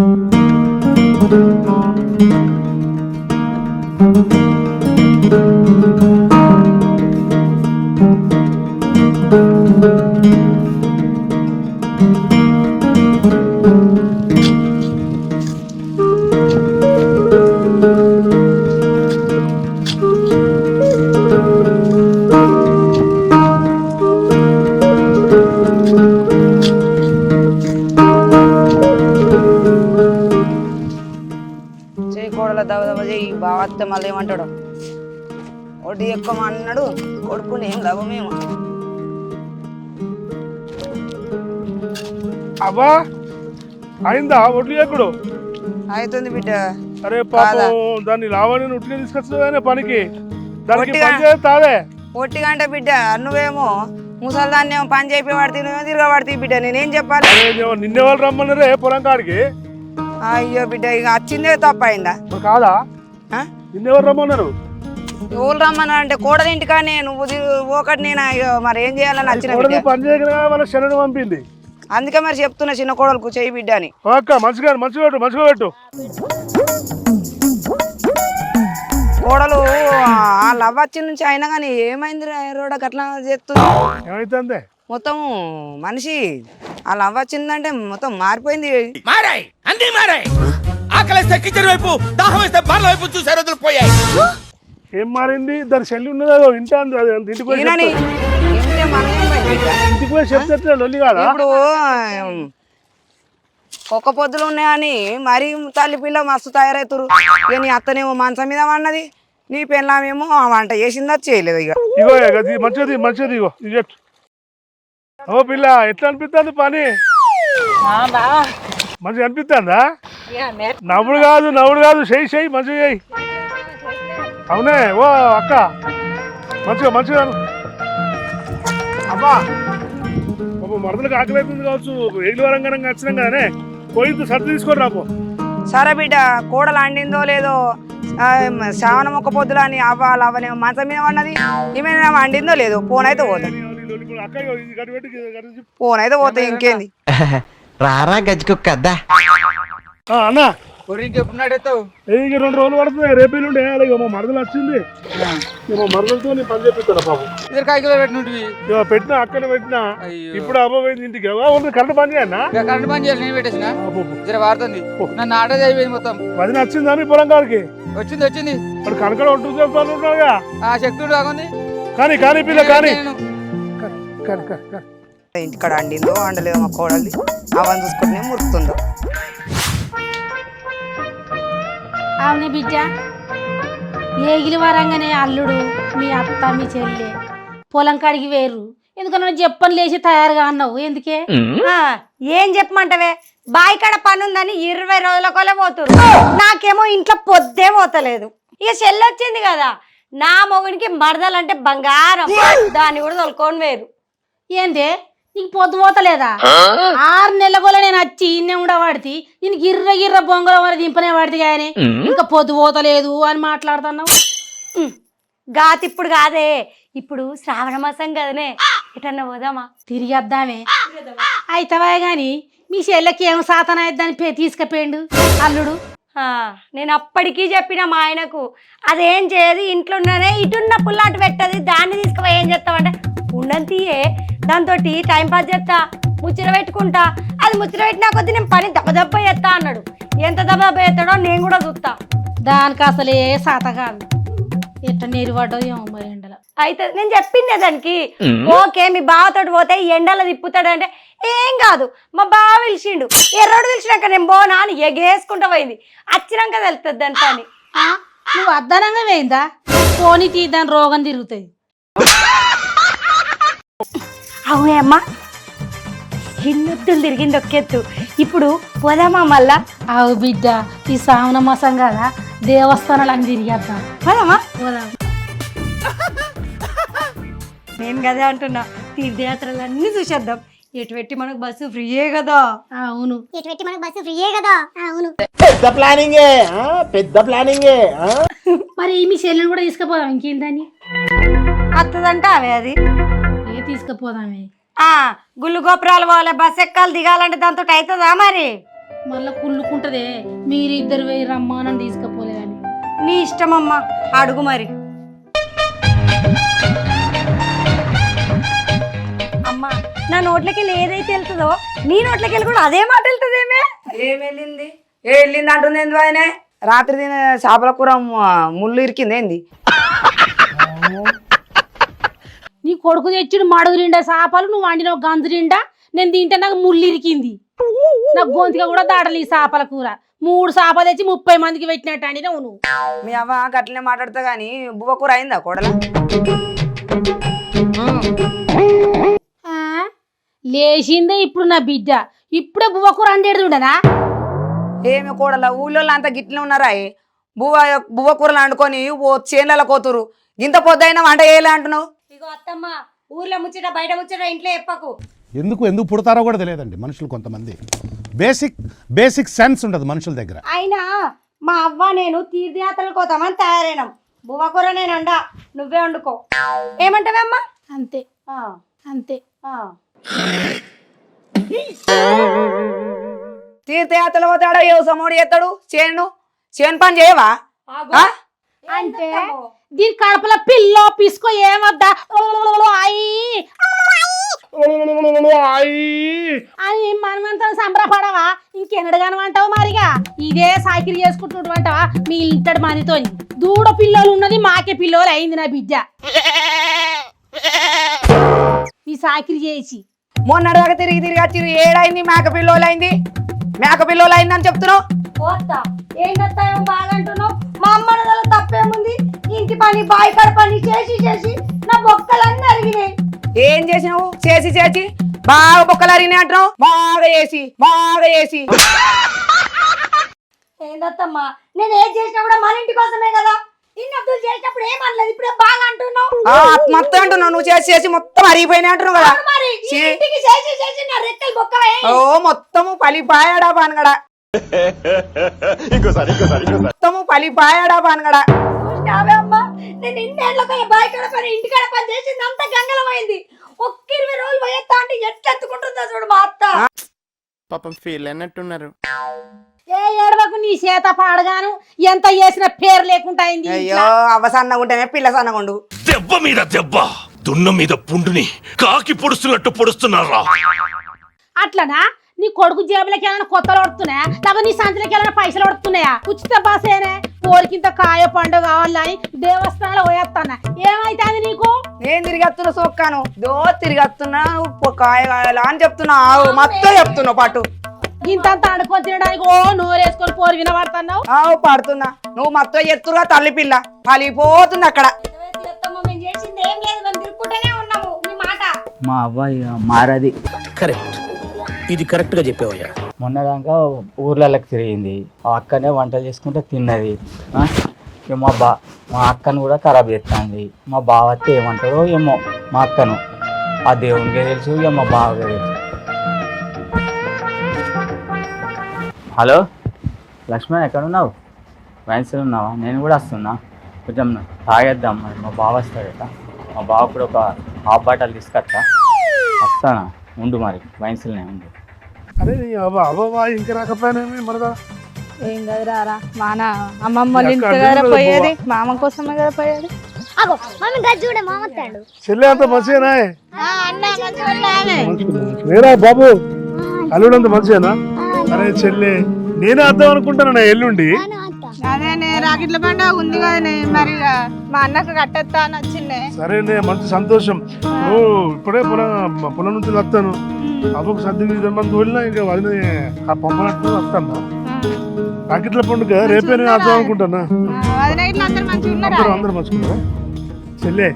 చేయి ఏమంటాడు వడ్డీ ఎక్కువ అన్నాడు కొడుకుని ఏం లాభమేమో అబ్బా అయిందా ఒడ్లు ఎక్కడు? అవుతుంది బిడ్డ. అరే? పాపం దాన్ని లావణ్య ఉట్లే తీసుకొస్తుందనే పనికి? దానికి? పని ఒట్టిగా అంటే బిడ్డ నువ్వేమో ముసల్దాన్ని ఏమో పని చెప్పి పడితే నువ్వేమో తిరగబడితే బిడ్డ నేనేం చెప్పాలి? నిన్నే వాళ్ళు రమ్మన్నారే పొలం కాడికి. అయ్యో బిడ్డ ఇక వచ్చిందే తప్ప అయిందా? కాదా? నిన్నెవరు రమ్మన్నారు? ఎవరు రమ్మన్నా అంటే కోడల ఇంటికానే నువ్వు ఒకటి నేను మరి ఏం చేయాలని బిడ్డ. పని వాళ్ళ శరణు పంపింది. అందుకే మరి చెప్తున్నా చిన్న కోడలకు చెయ్యి బిడ్డ అని. ఓ అక్క మంచిగా మంచిగా పెట్టు మంచిగా పెట్టు. కోడలు ఆ లవ్ వచ్చి నుంచి అయినా కానీ ఏమైంది రోడ్ అట్లా చేస్తుంది ఏమైతుంది మొత్తం మనిషి ఆ లవ్ వచ్చిందంటే మొత్తం మారిపోయింది. మారాయి అన్ని మారాయి. ఆకలిస్తే కిచెన్ వైపు దాహం వేస్తే బార్ల వైపు చూసే రోజులు పోయాయి ఏం మారింది? దాని చెల్లి ఉన్నదో? ఇంటి అంది అంత ఇంటికి పోయి ఈయనని చెప్తే- ఇంటే మనం ఏం పోయింది బిడ్డ? ఇంటికి పోయి చెప్తే లొల్లి కాదా? ఇప్పుడు ఒక్క పొద్దులు ఉన్నాయని మరీ తల్లి పిల్ల మస్తు తయారవుతారు ఇక నీ అత్తనేమో మంచం మీద పన్నది నీ పెళ్ళామేమో ఆ వంట చేసిందా చేయలేదు ఇక ఇగో ఇగో ఇది మంచిది మంచిది ఇగో ఇది చెట్టు ఓ పిల్ల ఎట్లా అనిపిస్తుంది పని? మంచిగా అనిపిస్తుందా నవ్వుడు కాదు నవ్వుడు కాదు చెయ్యి చెయ్యి మంచిగా చెయ్యి. అవునే ఓ అక్క. మంచిగా మంచిగా. అబ్బా పాపం మరదలకు ఆకలి అవుతుంది కావచ్చు ఏళ్ళు వరంగనంగా వచ్చినాం కదనే. పోయింది సర్ది తీసుకొని రాపో సరే బిడ్డ కూడలు అండిందో లేదో శ్రావణం ఒక పొద్దులు అని అవ్వాలి అవనేమో మంచం మీద పన్నది ఈమె అండిందో లేదో ఫోన్ అయితే పోతుంది. ఫోన్ అయితే పోతాయి ఇంకేంది? రారా గజ్జుకుక్క అద్దా అన్న. పొరికి చెప్పున్నాడెత్తావు ఇక రెండు రోజులు పడుతుంది. రేపు ఎల్లుండి వేయాలి ఇక మా మరదలు వచ్చింది. ఇక మా మరదలతో నేను పని చేపిస్తాను పాపం ఇద్దరు కాయకిలో పెట్టినవి ఇక పెట్టిన అక్కడ పెట్టిన. అయ్యో. ఇప్పుడు అబ్బాయి ఇంటికి. ఎవరు ఉంది కరెంట్ పని చేయన్నా ఇక కరెంట్ పని చేయాలి నేను పెట్టేసిన. జర వాడుతుంది. నన్ను ఆటోది అయిపోయింది మొత్తం. పది నచ్చిందా మీ పొలం గారికి వచ్చింది వచ్చింది. వాడు కనకడ ఒట్టు చెప్తాను ఉన్నాడుగా ఆ శక్తుడు కాకుంది. కానీ కానీ పిల్ల కానీ. ఇంటికాడ అండిందో అండలేదో మా కోడల్ది. అవన్నీ చూసుకుంటే మురుకుతుందో అవునే బిడ్డ. ఏగిలి వరంగానే అల్లుడు మీ అత్త మీ చెల్లె. పొలం కాడికి వేరు ఎందుకన్నా చెప్పని లేచి తయారుగా అన్నావు. ఎందుకే? ఏం చెప్పమంటావే? బాయి కాడ పని ఉందని ఇరవై రోజుల కొలే పోతురు నాకేమో ఇంట్లో పొద్దే పోతలేదు. ఇక చెల్లొచ్చింది కదా. నా మొగుడికి మరదలంటే బంగారం. దాన్ని కూడా తొలుకొని వేరు. ఏందే? నీకు పొద్దు పోతలేదా? ఆరు నెలల కూడా నేను వచ్చి ఇన్నే ఉండవాడితి. నేను గిర్ర గిర్ర బొంగల వర దింపనే వాడితే కానీ ఇంకా పొద్దు పోతలేదు అని మాట్లాడుతున్నావు. ఉమ్, గాతిప్పుడు కాదే. ఇప్పుడు శ్రావణ మాసం కదనే. ఎటన్నా పోదామా? తిరిగి వద్దామే అయితవా గాని మీ చెల్లెకి ఏం సాతన అయిద్దని తీసుకుపోయిండు అల్లుడు? నేను అప్పటికీ చెప్పిన మా ఆయనకు అదేం చేయదు ఇంట్లోనే ఇటున్న పుల్లాటు పెట్టది దాన్ని తీసుకుపోయి ఏం చేస్తావంటే ఉండని తీయే దాంతో టైం పాస్ చేస్తా ముచ్చట పెట్టుకుంటా. అది ముచ్చట పెట్టినా కొద్దీ నేను పని దెబ్బ దెబ్బ చేస్తా అన్నాడు. ఎంత దెబ్బ దెబ్బ చేస్తాడో నేను కూడా చూస్తా. దానికి అసలే సాత కాదు. ఎట్ట నేరుపడ్డో ఏమో మరి ఎండల. అయితే నేను చెప్పిందే దానికి. ఓకే మీ బావతోటి పోతే ఈ ఎండలో తిప్పుతాడు అంటే ఏం కాదు. మా బావ పిలిచిండు. ఎర్రోడు పిలిచినాక నేను పోనా అని ఎగేసుకుంటా పోయింది. వచ్చినాక తెలుస్తుంది దాని పని. ఆ, నువ్వు అద్దనంగా వేయిందా పోనీ తీద్దాని రోగం తిరుగుతుంది. అవునే అమ్మా? ఎన్నొద్దులు తిరిగింది ఒక్కెత్తు ఇప్పుడు పోదామా మళ్ళా? అవు బిడ్డ ఈ శ్రావణ మాసం కదా దేవస్థానాలు అని తిరిగేద్దాం. పోదామా? పోదాం. నేను కదా అంటున్నా తీర్థయాత్రలు అన్నీ చూసేద్దాం. ఎటు పెట్టి మనకు బస్సు ఫ్రీయే కదా. అవును. ఎటు పెట్టి మనకు బస్సు ఫ్రీయే కదా. అవును. పెద్ద ప్లానింగే? పెద్ద ప్లానింగే? మరి మీ చెల్లెని కూడా తీసుకుపోదాం ఇంకేందని వస్తుందంట అవే అది. ఏ తీసుకుపోదామే. ఆ గుళ్ళు గోపురాలు పోవాలి బస్ ఎక్కాలి దిగాలంటే దాంతో అవుతుందా మరి? మళ్ళా కుళ్ళుకుంటదే. మీరిద్దరు పోయి రమ్మానని తీసుకపోలేదని నీ ఇష్టమమ్మా అడుగు మరి. అమ్మా నా నోట్లకి వెళ్ళి ఏదైతే వెళ్తుందో నీ నోట్లకి వెళ్ళి కూడా అదే మాట వెళ్తుందేమే? ఏం వెళ్ళింది? ఏ వెళ్ళింది అంటుంది ఏంది ఆయనే? రాత్రి తిన చేపల కూర ముళ్ళు ఇరికింది ఏంది నీ కొడుకు తెచ్చుడు మడుగు నిండా చేపలు నువ్వు వండిన గంజు నిండా నేను తింటే నాకు ముళ్ళు ఇరికింది. నాకు గొంతుగా కూడా దాడలు ఈ చేపల కూర. మూడు చేపలు తెచ్చి ముప్పై మందికి పెట్టినట్టు అండినావు నువ్వు. మీ అవ్వ గట్లనే మాట్లాడతా గానీ బువ్వ కూర అయిందా కోడల? లేచిందే ఇప్పుడు నా బిడ్డ. ఇప్పుడే బువ్వ కూర అండేది ఉండనా ఏమి కోడల? ఊళ్ళో అంతా గిట్లనే ఉన్నారా? బువ్వ బువ్వ కూరలు వండుకొని ఓ చేనులలో కోతురు ఇంత పొద్దైనా వంట చేయలే అంటున్నావు? ఇగో అత్తమ్మ ఊర్లో ముచ్చట బయట ముచ్చట ఇంట్లో చెప్పకు. ఎందుకు ఎందుకు పుడతారో కూడా తెలియదండి మనుషులు కొంతమంది. బేసిక్ బేసిక్ సెన్స్ ఉండదు మనుషుల దగ్గర. అయినా మా అవ్వ నేను తీర్థయాత్రలకు పోతామని తయారైనాం. బువ్వకూర నేను అండా నువ్వే వండుకో. ఏమంటావమ్మా? అంతే. అంతే. తీర్థయాత్రలు పోతాడా ఏ సమోడు చేస్తాడు? చేను? చేను పని చేయవా? అంటే దీని కడపల పిల్లో పిసుకో ఏమద్దా? అయ్యి అని మనమంతా సంబరపడవా? ఇంకెన్నడు కనమంటావు మరిగా? ఇదే సాకిరి చేసుకుంటుంటావా మీ ఇంతటి మనతో దూడ పిల్లలు ఉన్నది మాకే పిల్లలు అయింది నా బిడ్డ. ఈ సాకిరి చేసి. మొన్నటిదాకా తిరిగి తిరిగి వచ్చి ఏడైంది? మేక పిల్లోలైంది. మేక పిల్లోలైంది అని చెప్తున్నావు ఏమో బాగా అంటున్నావు? పని బాయి కాడ పని చేసి చేసి నా బొక్కలన్నీ అరిగినాయి. ఏం చేసినావు? చేసి చేసి. బాగా బొక్కలు అరిగినాయి అంటున్నావు? బాగా చేసి బాగా చేసి. ఏందత్తమ్మా? నేను ఏం చేసినా కూడా మన ఇంటి కోసమే కదా. ఇన్ని అబ్దుల్ చేసినప్పుడు ఏమనలేదు ఇప్పుడే బాగా అంటున్నావు? ఆ, మొత్తం అంటున్నావు. నువ్వు చేసి చేసి మొత్తం అరిగిపోయినాయి అంటున్నావు కదా. అవును మరి. ఈ చీ. ఇంటికి చేసి చేసి నా రెక్కలు బొక్కలే ఓ మొత్తము పలిపాయాడా పానగడ? మొత్తము పలిపాయాడా పానగడ? చూసినావే నేను ఇన్నేళ్ళ పని బాయి కాడ పని ఇంటి కాడ పని చేసింది అంతా గంగలమైంది ఒక్క ఇరవై రోజులు పోయేస్తా అంటే ఎట్లా ఎత్తుకుంటుందో చూడు మా అత్త. పాపం ఫీల్ అన్నట్టున్నారు ఏ ఏడవకు నీ చేత పాడగాను ఎంత చేసిన పేరు లేకుండా అయింది అయ్యో అవ్వ సన్నగా ఉంటేనే పిల్ల సన్నగా ఉండు. దెబ్బ మీద దెబ్బ దున్న మీద పుండుని కాకి పొడుస్తున్నట్టు పొడుస్తున్నారా? అట్లనా? నీ కొడుకు జేబులకి ఏమైనా కొత్తలు పడుతున్నాయా? లేకపోతే నీ సంచులకి ఏమైనా పైసలు పడుతున్నాయా? ఉచిత బస్సేనే కోరికింత కాయ పండు కావాలని దేవస్థానంలో పోయేస్తానా ఏమైతుంది నీకు? నేను తిరిగి వస్తున్నా సోక్కాను. దో తిరిగి వస్తున్నా నువ్వు కాయ కాయాలా అని చెప్తున్నా. ఆవు మొత్తం చెప్తున్నావు పాటు. ఇంతంత అనుకొని తినడానికి ఓ నోరేసుకొని పోరు వినబడుతున్నావు? ఆవు పడుతున్నా. నువ్వు మొత్తం ఎత్తురుగా తల్లి పిల్ల. పలిపోతుంది అక్కడ. మా ఇక మారది. కరెక్ట్. ఇది కరెక్ట్గా మొన్నదాకా ఊర్లలోకి తిరిగింది. ఆ అక్కనే వంటలు చేసుకుంటే తిన్నది. మా బా మా అక్కను కూడా ఖరాబ్ చేస్తుంది. మా బావ అయితే ఏమంటాడో ఏమో మా అక్కను. ఆ దేవునికే తెలుసు ఇక మా బావకే తెలుసు. హలో? లక్ష్మణ్ ఎక్కడున్నావు? వయసులో ఉన్నావా? నేను కూడా వస్తున్నా. కొంచెం తాగేద్దాం మరి. మా బావ వస్తాడట. మా బావ కూడా ఒక హాఫ్ బాటలు తీసుకొస్తా. వస్తానా? ఉండు మరి. వయసులోనే ఉండు. అరే నీ అవ్వ అవ్వ ఇంకా రాకపోయినా మనదా ఏం కదా రారా. మా నా అమ్మమ్మ వాళ్ళ ఎక్కడ ఇంటికి కదా అడ్డం పోయేది మామ కోసమే కదా పోయేది. అగో మమ్మీ గది చూడ మామత్తాడు చెల్లె అంత మంచిగానా? అన్న మంచిగా వేరా బాబు అల్లుడు అంత మంచిగానా? అరే చెల్లె నేనే అర్థం అనుకుంటాను ఎల్లుండి. అదేనే రాకెట్ల పండుగ ఉంది కదనే మరి మా అన్నకు కట్టెత్తా అని వచ్చిండే సరేనే మంచి సంతోషం. నువ్వు ఇప్పుడే పొలం పొలం నుంచి వస్తాను. అవ్వకు సర్ది మంది తోలినా ఇంకా వదిన పంపనట్టు వస్తాను. రాకెట్ల పండుగ రేపే నేను అర్థం అనుకుంటానా? అందరూ అందరూ మంచుకున్నారా చెల్లె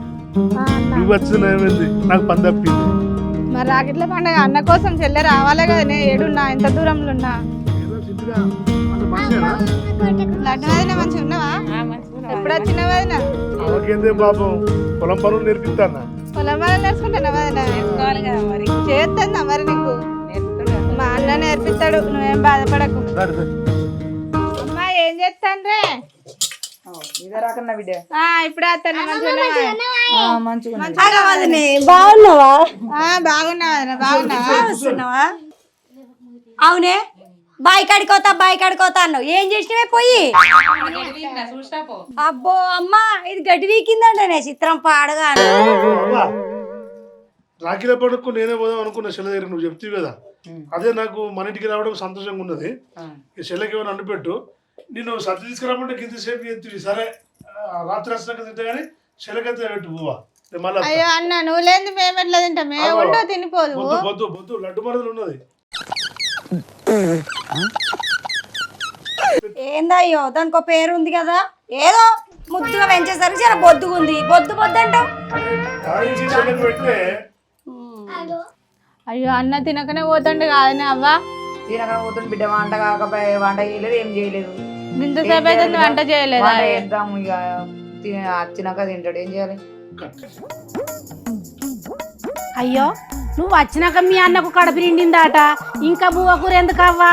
నువ్వు వచ్చిన ఏమైంది? నాకు పని తప్పింది. మరి రాకెట్ల పండుగ అన్న కోసం చెల్లె రావాలే కదనే ఏడున్నా? ఎంత దూరంలో ఉన్నా? ఎప్పుడు వచ్చిన వదిన? అవకేందే పాపం పొలం పనులు నేర్పిస్తానా పొలం వాళ్ళు నేర్చుకుంటున్నా వదిన? నేర్చుకోవాలి కదా మరి. చేస్తుందా మరి నీకు? మా అన్న నేర్పిస్తాడు నువ్వేం బాధపడకు. అమ్మా ఏం చేస్తాండ్రే బాగున్నావా? ఆ, బాగున్నా వదిన బాగున్నా. వస్తున్నావా అవునే? బాయ్ కడుకోతా బాయ్ కడుకోతా అన్నావు. ఏం చేసినవే పోయి? అబ్బో అమ్మా ఇది గడ్డి వీకిందంటే చిత్రం పాడగా రాఖీల పండుగకు నేనే పోదాం అనుకున్నా చెల్ల దగ్గర నువ్వు చెప్తే కదా. అదే నాకు మన ఇంటికి రావడం సంతోషంగా ఉన్నది. ఈ చెల్లెకి ఏమైనా అంటుపెట్టు నేను సర్ది తీసుకురామంటే ఇంతసేపు ఎత్తువి సరే ఆ, రాత్రి వచ్చినాక తింటే కానీ చెల్లకైతే పెట్టు నేను మళ్ళా. అయ్యో అన్న నువ్వు లేని మేము ఎట్లా తింటాం. ఉండో తినిపోదు. బొద్దు బొద్దు లడ్డు మరదలు ఉన్నది. ఏందయ్యో? దానికి ఒక పేరు ఉంది కదా. ఏదో ముద్దుగా పెంచేసరికి చాలా బొద్దుగా ఉంది బొద్దు బొద్దు అంటావు అయ్యో అన్న తినకనే పోతుండే కాదనే అవ్వ? తినక పోతుంది బిడ్డ వంట కాకపోయి వంట చేయలేదు ఏం చేయలేదు. ఇంతసేపు అయితే వంట చేయలేదా? వంట చేద్దాం ఇక. తిన- వచ్చినాక తింటాడు ఏం చేయాలి? అయ్యో నువ్వు వచ్చినాక మీ అన్నకు కడుపు నిండిందాట. ఇంకా బువ్వ కూర ఎందుకు అవ్వా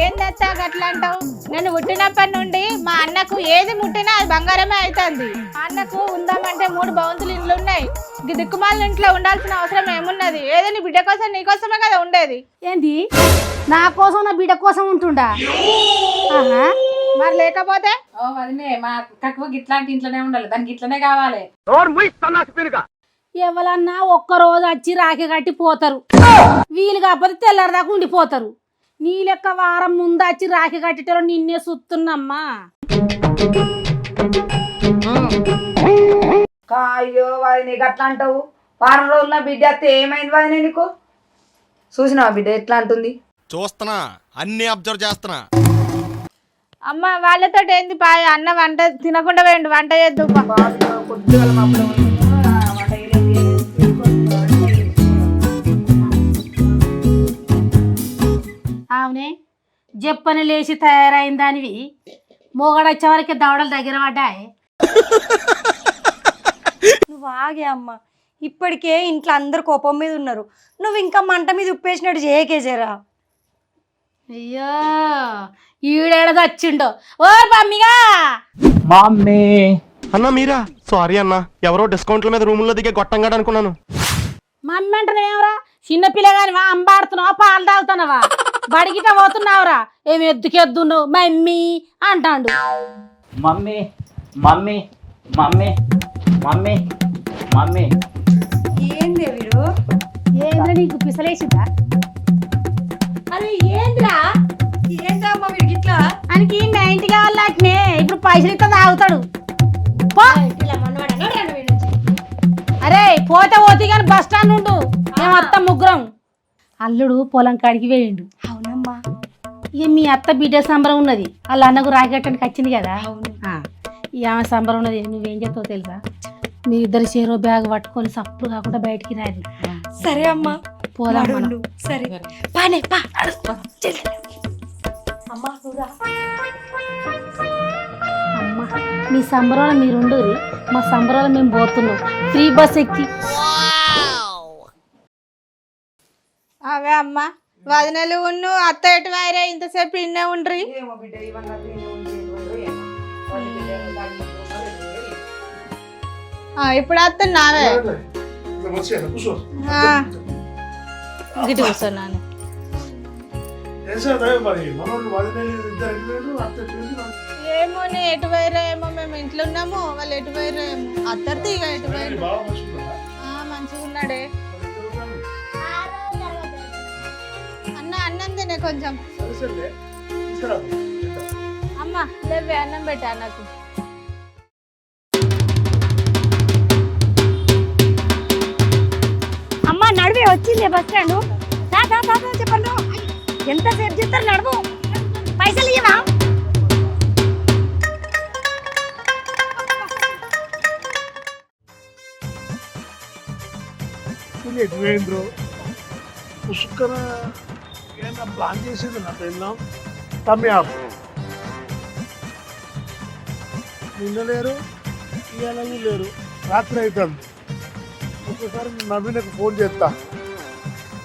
ఏందత్తా అట్లా అంటావు నేను పుట్టినప్పటి నుండి మా అన్నకు ఏది ముట్టినా అది బంగారమే అవుతుంది అన్నకు ఉందామంటే మూడు భవంతులు ఇండ్లు ఉన్నాయి ఈ దిక్కుమాల ఇంట్లో ఉండాల్సిన అవసరం ఏమున్నది? ఏదో నీ బిడ్డ కోసం నీ కోసమే కదా ఉండేది. ఏంది? నా కోసం నా బిడ్డ కోసం ఉంటుండా? ఆహా. మరి లేకపోతే? ఓ వదినే మా అక్కకు గిట్లాంటి ఇంట్లోనే ఉండాలి. దానికి ఇట్లనే కావాలి. ఎవరన్నా ఒక్క రోజు వచ్చి రాఖీ కట్టి పోతారు. వీలు కాకపోతే తెల్లారిదాకా ఉండిపోతారు. నీ లెక్క వారం ముందు వచ్చి రాఖీ కట్టేటో నిన్నే సుత్తున్నమ్మా. అయ్యో నీకు అట్లా అంటావు? వారం రోజుల బిడ్డ అత్తే ఏమైంది వాది నీకు? చూసినావా బిడ్డ ఎట్లా అంటుంది? చూస్తున్నా. అన్ని అబ్జర్వ్ చేస్తున్నా. అమ్మ వాళ్ళతో ఏంది పాయ? అన్న వంట తినకుండా వేయండి వంట చేద్దు కొద్దిగా జప్పని లేచి తయారైన దానివి మొగడొచ్చే వరకు దవడలు దగ్గర పడ్డాయి. నువ్వు ఆగే అమ్మ. ఇప్పటికే ఇంట్లో అందరు కోపం మీద ఉన్నారు. నువ్వు ఇంకా మంట మీద ఉప్పేసినట్టు చేయకేసారా అయ్యో ఈడేడ చచ్చిండో ఓ మమ్మీగా! మమ్మీ. అన్న మీరా? సారీ అన్న. ఎవరో డిస్కౌంట్ల మీద రూముల్లో దిగే గొట్టంగాడు అనుకున్నాను. మమ్మీ అంటున్నావురా చిన్న పిల్లగానివా? అంబాడుతున్నావా? పాలు తాగుతున్నావా బడిగిట పోతున్నావురా? ఏమి ఎద్దుకెద్దున్నావు మమ్మీ అంటాండు. Mummy mummy mummy mummy mummy. ఏంది వీడు? ఏంద్రా నీకు పిసలేసిందా? అరే ఏంద్రా? ఏంద్రా అమ్మ వీడికి ఇట్లా ఆయనకి నైన్టీ కావాలి అట్నే ఇప్పుడు పైసలు ఇస్తే తాగుతాడు. పో. అరే పోతే పోతే కానీ బస్ స్టాండ్ ఉండు. మేము అత్త ముగ్గురం. అల్లుడు పొలం కాడికి వేయండు అవునమ్మా. ఇక మీ అత్త బిడ్డ సంబరం ఉన్నది. వాళ్ళ అన్నకు రాకెట్టడానికి వచ్చింది కదా. అవును. ఈ ఆమె సంబరం ఉన్నది. నువ్వేం చేస్తావు తెలుసా? మీ ఇద్దరు చేరో బ్యాగ్ పట్టుకొని సప్పుడు కాకుండా బయటికి రాది. సరే అమ్మా. పోదాం. వాడుండు. సరే. పానే పా. అమ్మా. అమ్మ మీ సంబరంలో మీరుండు మా సంబరంలో మేము పోతున్నాం. ఫ్రీ బస్ ఎక్కి. అవే అమ్మ. వదినలు ఉన్ను అత్త ఎటు వారే ఇంతసేపు ఇన్నే ఉండ్రి? ఇప్పుడు వస్తున్నావే? గిటి కూర్చున్నాను ఏమో నీ ఎటు వైరే ఏమో మేము ఇంట్లో ఉన్నాము వాళ్ళు ఎటు వైరే ఏమో. అత్తరు ఇక ఎటు వైరు తినే కొంచెం. అమ్మ లేవే అన్నం పెట్టా నాకు. అమ్మ నడివే వచ్చింది బస్ స్టాండ్. దా, దా, దా, దా, చెప్పండి ఎంత సేపు చేస్తారు నడువు పైసలు ఇవ్వా పుష్కర ఏమన్నా ప్లాన్ చేసింది నా పెళ్ళాం తమ్మి ఆపు. నిన్న లేరు ఇవాళ లేరు. రాత్రి అవుతుంది ఒక్కసారి నవీనకు ఫోన్ చేస్తా.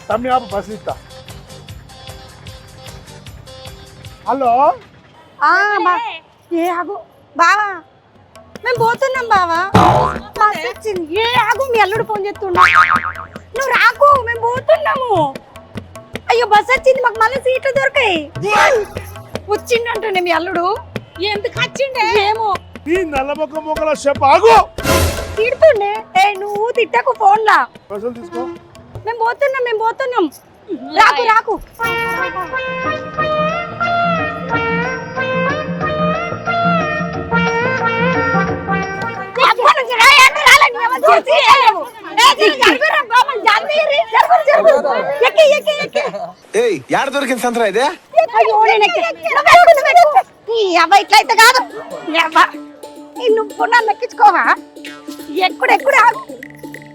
తమ్మి ఆపు బస్ ఇస్తా హలో? ఆ, బా- ఏ ఆగు. బావా మేము పోతున్నాం బావా. బస్ వచ్చింది. ఏ ఆగు మీ అల్లుడు ఫోన్ చేస్తుండ. నువ్వు రాకు మేము పోతున్నాము. అయ్యో బస్ వచ్చింది మాకు మళ్ళీ సీట్లు దొరికాయి. వచ్చిండంటే మీ అల్లుడు. ఎందుకు వచ్చిండే? ఏమో. ఈ నల్ల మొక్క మొక్కల చెప్పు ఆగు. తిడుతుండే. ఏ నువ్వు తిట్టకు ఫోన్ లా పైసలు తీసుకో. మేము పోతున్నాం మేము పోతున్నాం. రాకు రాకు. రాలేదు, ఏయ్ యాడ దొరికింది సంతరా ఇదే. ఈ అబ్బాయి ఇట్లయితే కాదు ఈ అబ్బా. ఈ నువ్వు నన్ను ఎక్కించుకోవా ఎక్కుడు ఎక్కుడు.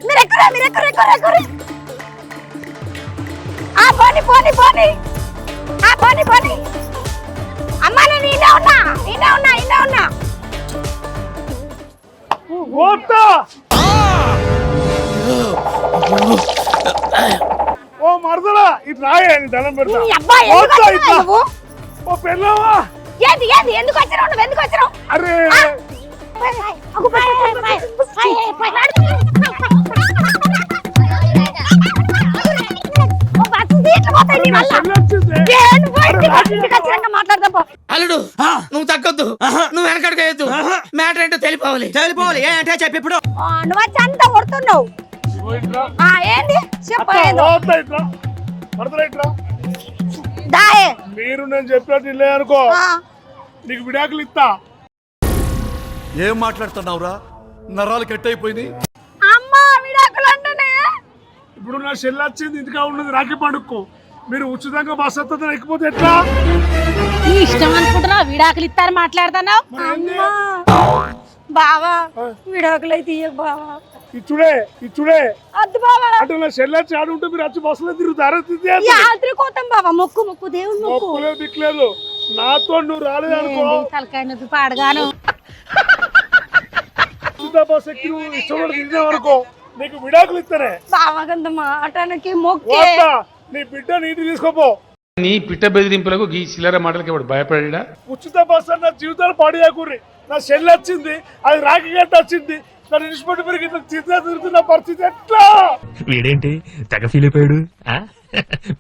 మీరు ఎక్కురా మీరు ఎక్కురు ఎక్కురు ఎక్కురు ఆ పోని పోని పోని ఆ పోని పోని అమ్మా నేను ఈయన ఉన్నా ఈయన ఉన్నా ఈయన ఉన్నా పోతా ఓ మరదలా ఇటు రాయే నీ దండం పెడతా. వచ్చినావు ఇట్లా. నువ్వు? ఓ పెళ్ళావా? ఏంది ఏంది ఎందుకు వచ్చినావు నువ్వు ఎందుకు వచ్చినావు? అరే. నీ మాట్లాడదాం. అల్లుడు నువ్వు తగ్గొద్దు. నువ్వు వెనకడుగు మ్యాటర్ ఏంటో తెలిపోవాలి. తెలిపోవాలి. ఏంటంటే చెప్పి ఇప్పుడు. నువ్వు వచ్చి అంతా కొడుతున్నావు. ఆ, ఏంది? దాయే మీరు నేను చెప్పినట్టు ఇల్లే అనుకో. నీకు విడాకులు ఇస్తా. ఏం మాట్లాడుతున్నావురా? నరాలు కట్ అయిపోయింది అమ్మా విడాకులు అంటేనే. ఇప్పుడు నా చెల్లి వచ్చింది ఇంటికా ఉన్నది రాఖీ పండుగకు. మీరు ఉచితంగా బస్ వస్తుంది ఎక్కిపోతే ఎట్లా? ఇష్టం అనుకుంటున్నా విడాకులు ఇస్తారు మాట్లాడుతున్నావు? అమ్మా. బావా విడాకులు అయితే ఇయ్యకు బావా. ఇచ్చుడే ఇచ్చుడే. అద్దు బావా. అంటే నా చెల్లి వచ్చి ఆడు ఉంటే మీరు వచ్చి బస్సులో తిరుగుతారా. యాత్రి కోతాం బావా. మొక్కు మొక్కు దేవుని మొక్కు. మొక్కులేదు దిక్కులేదు. నాతో నువ్వు రాలేదనుకో తలకాయ నొప్పి పాడగాను. ఉచిత బస్ ఎక్కి నువ్వు ఇష్టపడి తిరిగినావు అనుకో. నీకు విడాకులు ఇస్తానే. మాటనికి మొక్కే. నీ బిడ్డ నీటి తీసుకోపో. నీ పిట్ట బెదిరింపులకు ఈ చిల్లర మాటలకి వాడు భయపడా ఉచిత బస్ అన్న జీవితాలు పాడియాకూరి నా చెల్లి వచ్చింది అది రాఖీ గంట వచ్చింది. నన్ను ఇష్టపడి పెరిగి చిత్తా తిరుగుతున్న పరిస్థితి ఎట్లా? వీడేంటి? తెగ ఫీల్ అయిపోయాడు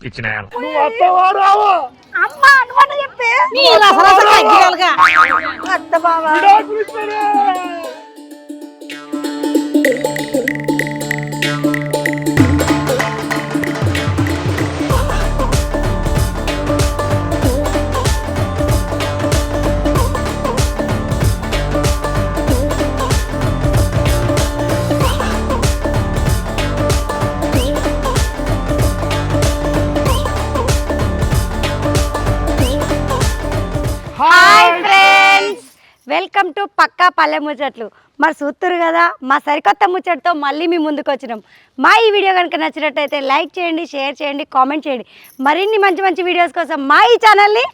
పిచ్చిన నువ్వు అత్తవా రావా అమ్మా నువ్వన్న చెప్పే. నీ రసరస తగ్గిరాలుగా. అత్త బావా పల్లె ముచ్చట్లు. మరి చూస్తురు కదా మా సరికొత్త ముచ్చట్తో మళ్ళీ మీ ముందుకు వచ్చినాం మా ఈ వీడియో కనుక నచ్చినట్టయితే లైక్ చేయండి షేర్ చేయండి కామెంట్ చేయండి. మరిన్ని మంచి మంచి వీడియోస్ కోసం మా ఈ ఛానల్ని